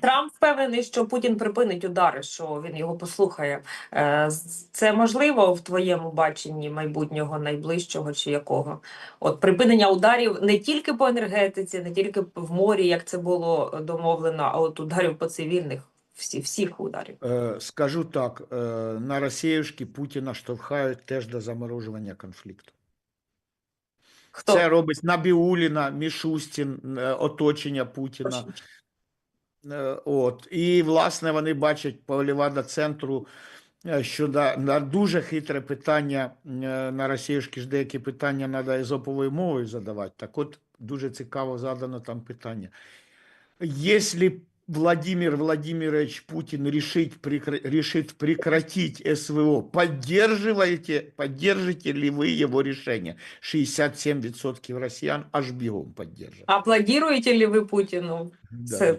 Трамп впевнений, що Путін припинить удари, що він його послухає. Е, Це можливо в твоєму баченні майбутнього найближчого чи якого? От припинення ударів не тільки по енергетиці, не тільки в морі, як це було домовлено, а от ударів по цивільних, всі, всіх ударів. Е, Скажу так, е, на Росіюшки Путіна штовхають теж до заморожування конфлікту. Хто Це робить Набіуліна, Мішустін, е, оточення Путіна. Е, От. І, власне, вони бачать по Лівада центру, е, що да, на дуже хитре питання на Росіюшки ж деякі питання треба ізоповою мовою задавати. Так от дуже цікаво задано там питання. Если Владимир Владимирович Путин решит, прекра- решит прекратить СВО, поддерживаете, поддержите ли вы его решение? 67% россиян аж бегом поддержат. аплодіруєте ли ви Путіну? Да. Це